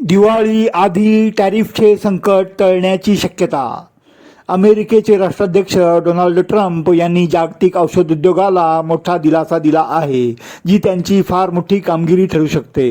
दिवाळी आधी टॅरिफचे संकट टळण्याची शक्यता. अमेरिकेचे राष्ट्राध्यक्ष डोनाल्ड ट्रम्प यांनी जागतिक औषध उद्योगाला मोठा दिलासा दिला आहे जी त्यांची फार मोठी कामगिरी ठरू शकते.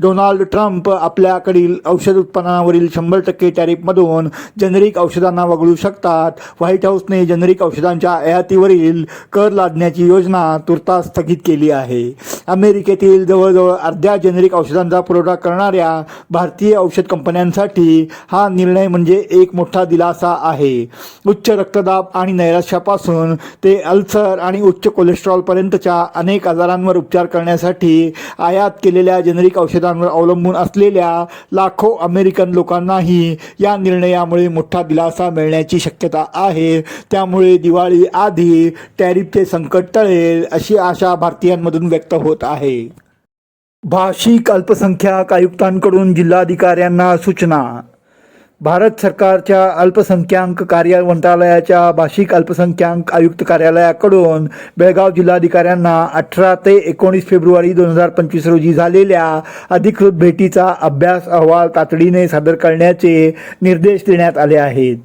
डोनाल्ड ट्रम्प आपल्याकडील औषध उत्पादनावरील शंभर टक्के टॅरिफमधून जनरिक औषधांना वगळू शकतात. व्हाईट हाऊसने जनरिक औषधांच्या आयातीवरील कर लादण्याची योजना तुर्तास स्थगित केली आहे. अमेरिकेतील जवळजवळ अर्ध्या जेनेरिक औषधांचा पुरवठा करणाऱ्या भारतीय औषध कंपन्यांसाठी हा निर्णय म्हणजे एक मोठा दिलासा आहे. उच्च रक्तदाब आणि नैराश्यापासून ते अल्सर आणि उच्च कोलेस्ट्रॉलपर्यंतच्या अनेक आजारांवर उपचार करण्यासाठी आयात केलेल्या जेनेरिक औषधांवर अवलंबून असलेल्या लाखो अमेरिकन लोकांनाही या निर्णयामुळे मोठा दिलासा मिळण्याची शक्यता आहे. त्यामुळे दिवाळी आधी टॅरिफचे संकट टळेल अशी आशा भारतीयांमधून व्यक्त होत आहे. भाषिक अल्पसंख्याक आयुक्तांकडून जिल्हाधिकाऱ्यांना सूचना. भारत सरकारच्या अल्पसंख्याक कार्य मंत्रालयाच्या भाषिक अल्पसंख्याक आयुक्त कार्यालयाकडून बेळगाव जिल्हाधिकाऱ्यांना अठरा ते एकोणीस फेब्रुवारी दोन हजार पंचवीस रोजी झालेल्या अधिकृत भेटीचा अभ्यास अहवाल तातडीने सादर करण्याचे निर्देश देण्यात आले आहेत.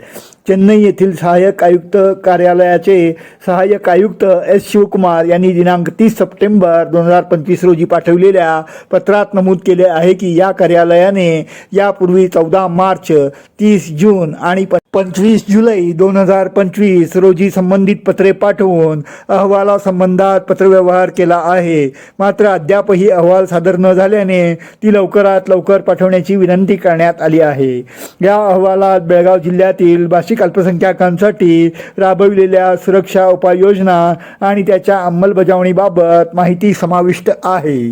चेन्नई येथील सहाय्यक आयुक्त कार्यालयाचे सहाय्यक आयुक्त एस शिवकुमार यांनी दिनांक तीस सप्टेंबर दोन हजार पंचवीस रोजी पाठवलेल्या पत्रात नमूद केले आहे की या कार्यालयाने यापूर्वी चौदा मार्च तीस जून आणि पंचवीस जुलै दोन हजार पंचवीस रोजी संबंधित पत्रे पाठवून अहवालासंबंधात पत्रव्यवहार केला आहे. मात्र अद्यापही अहवाल सादर न झाल्याने ती लवकरात लवकर पाठवण्याची विनंती करण्यात आली आहे. या अहवालात बेळगाव जिल्ह्यातील भाषिक अल्पसंख्याकांसाठी राबविलेल्या सुरक्षा उपाययोजना आणि त्याच्या अंमलबजावणीबाबत माहिती समाविष्ट आहे.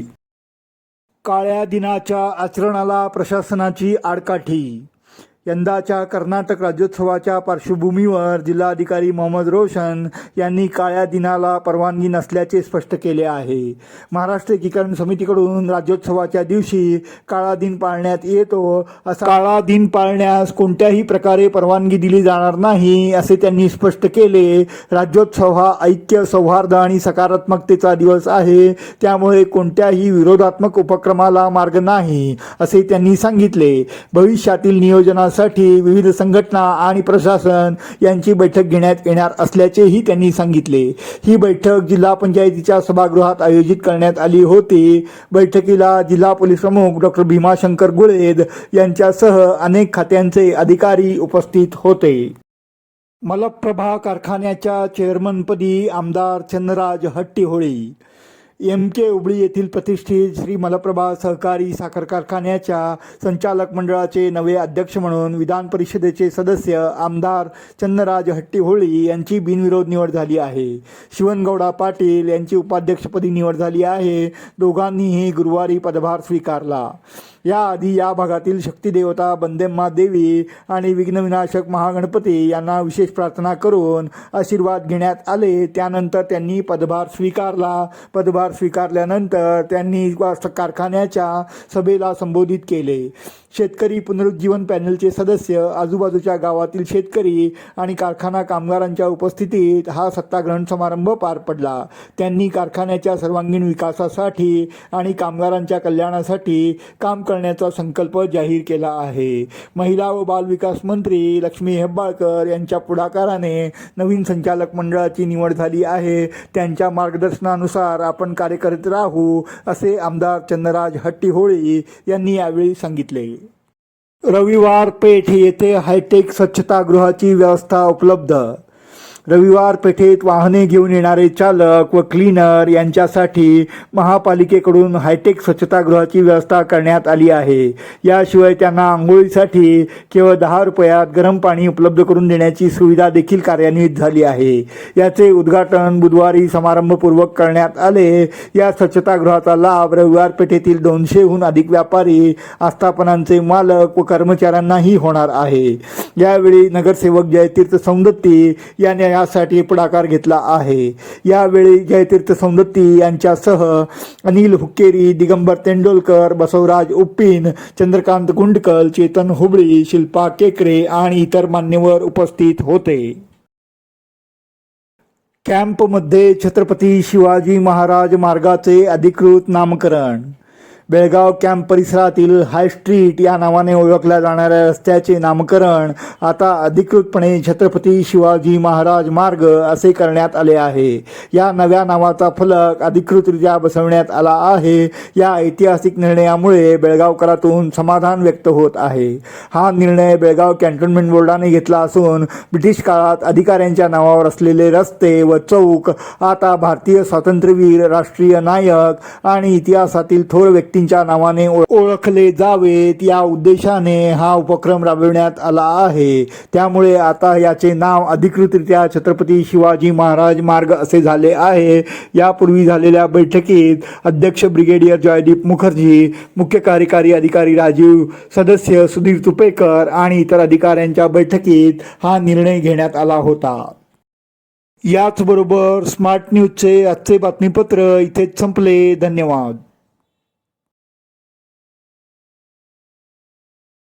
काळ्या दिनाच्या आचरणाला प्रशासनाची आडकाठी यंदाच्या कर्नाटक राज्योत्सवाच्या पार्श्वभूमीवर जिल्हाधिकारी मोहम्मद रोशन यांनी काळ्या दिनाला परवानगी नसल्याचे स्पष्ट केले आहे. महाराष्ट्र एकीकरण समितीकडून राज्योत्सवाच्या दिवशी काळा दिन पाळण्यात येतो असा काळा दिन पाळण्यास कोणत्याही प्रकारे परवानगी दिली जाणार नाही असे त्यांनी स्पष्ट केले. राज्योत्सव हा ऐक्य सौहार्द आणि सकारात्मकतेचा दिवस आहे. त्यामुळे कोणत्याही विरोधात्मक उपक्रमाला मार्ग नाही असे त्यांनी सांगितले. भविष्यातील यासाठी विविध संघटना आणि प्रशासन यांची बैठक घेण्यात येणार असल्याचेही त्यांनी सांगितले. ही बैठक जिल्हा पंचायतीच्या सभागृहात आयोजित करण्यात आली होती. बैठकीला जिल्हा पोलीस प्रमुख डॉक्टर भीमाशंकर गुळेद यांच्यासह अनेक खात्यांचे अधिकारी उपस्थित होते. मलप्रभा कारखान्याच्या चेअरमनपदी आमदार चंद्रराज हट्टीहोळी. एम के उबळी येथील प्रतिष्ठित श्री मलप्रभा सहकारी साखर कारखान्याच्या संचालक मंडळाचे नवे अध्यक्ष म्हणून विधान परिषदेचे सदस्य आमदार चंद्रराज हट्टीहोळी यांची बिनविरोध निवड झाली आहे. शिवनगौडा पाटील यांची उपाध्यक्षपदी निवड झाली आहे. दोघांनीही गुरुवारी पदभार स्वीकारला. याआधी या भागातील शक्तिदेवता बंदेम्मा देवी आणि विघ्नविनाशक महागणपती यांना विशेष प्रार्थना करून आशीर्वाद घेण्यात आले. त्यानंतर त्यांनी पदभार स्वीकारला. पदभार स्वीकारल्यानंतर त्यांनी कारखान्याच्या सभेला संबोधित केले. शेतकरी पुनरुज्जीवन पॅनलचे सदस्य आजूबाजूच्या गावातील शेतकरी आणि कारखाना कामगारांच्या उपस्थितीत हा सत्ताग्रहण समारंभ पार पडला. त्यांनी कारखान्याच्या सर्वांगीण विकासासाठी आणि कामगारांच्या कल्याणासाठी काम करण्याचा संकल्प जाहीर केला आहे. महिला व बालविकास मंत्री लक्ष्मी हेब्बाळकर यांच्या पुढाकाराने नवीन संचालक मंडळाची निवड झाली आहे. त्यांच्या मार्गदर्शनानुसार आपण कार्य करत राहू असे आमदार चंद्रराज हट्टीहोळी यांनी यावेळी सांगितले. रविवार पेठ येथे हायटेक स्वच्छतागृहाची व्यवस्था उपलब्ध रविवार पेठेत वाहने घेऊन येणारे चालक व क्लीनर यांच्यासाठी महापालिकेकडून हायटेक स्वच्छतागृहाची व्यवस्था करण्यात आली आहे. याशिवाय त्यांना आंघोळीसाठी केवळ दहा रुपयात गरम पाणी उपलब्ध करून देण्याची सुविधा देखील कार्यान्वित झाली आहे. याचे उद्घाटन बुधवारी समारंभपूर्वक करण्यात आले. या स्वच्छतागृहाचा लाभ रविवार पेठेतील दोनशेहून अधिक व्यापारी आस्थापनांचे मालक व कर्मचाऱ्यांनाही होणार आहे. यावेळी नगरसेवक जयतीर्थ सौंदत्ती यांनी यासाठी पुढाकार घेतला आहे. यावेळी जयतीर्थ सौंदत्ती यांच्यासह अनिल हुक्केरी दिगंबर तेंडोलकर बसवराज उप्पीन चंद्रकांत गुंडकल चेतन हुबळी शिल्पा केकरे आणि इतर मान्यवर उपस्थित होते. कॅम्पमध्ये छत्रपती शिवाजी महाराज मार्गाचे अधिकृत नामकरण बेळगाव कॅम्प परिसरातील हाय स्ट्रीट या नावाने ओळखल्या जाणाऱ्या रस्त्याचे नामकरण आता अधिकृतपणे छत्रपती शिवाजी महाराज मार्ग असे करण्यात आले आहे. या नव्या नावाचा फलक अधिकृतरित्या बसवण्यात आला आहे. या ऐतिहासिक निर्णयामुळे बेळगावकरातून समाधान व्यक्त होत आहे. हा निर्णय बेळगाव कॅन्टोन्मेंट बोर्डाने घेतला असून ब्रिटिश काळात अधिकाऱ्यांच्या नावावर असलेले रस्ते व चौक आता भारतीय स्वातंत्र्यवीर राष्ट्रीय नायक आणि इतिहासातील थोर व्यक्ती व्यक्तींच्या नावाने ओळखले जावेत. या उद्देशाने हा उपक्रम राबविण्यात आला आहे. त्यामुळे आता याचे नाव अधिकृतरित्या छत्रपती शिवाजी महाराज मार्ग असे झाले आहे. यापूर्वी झालेल्या बैठकीत अध्यक्ष ब्रिगेडियर जयदीप मुखर्जी मुख्य कार्यकारी अधिकारी राजीव सदस्य सुधीर तुपेकर आणि इतर अधिकाऱ्यांच्या बैठकीत हा निर्णय घेण्यात आला होता. याचबरोबर स्मार्ट न्यूजचे आजचे बातमीपत्र इथेच संपले. धन्यवाद.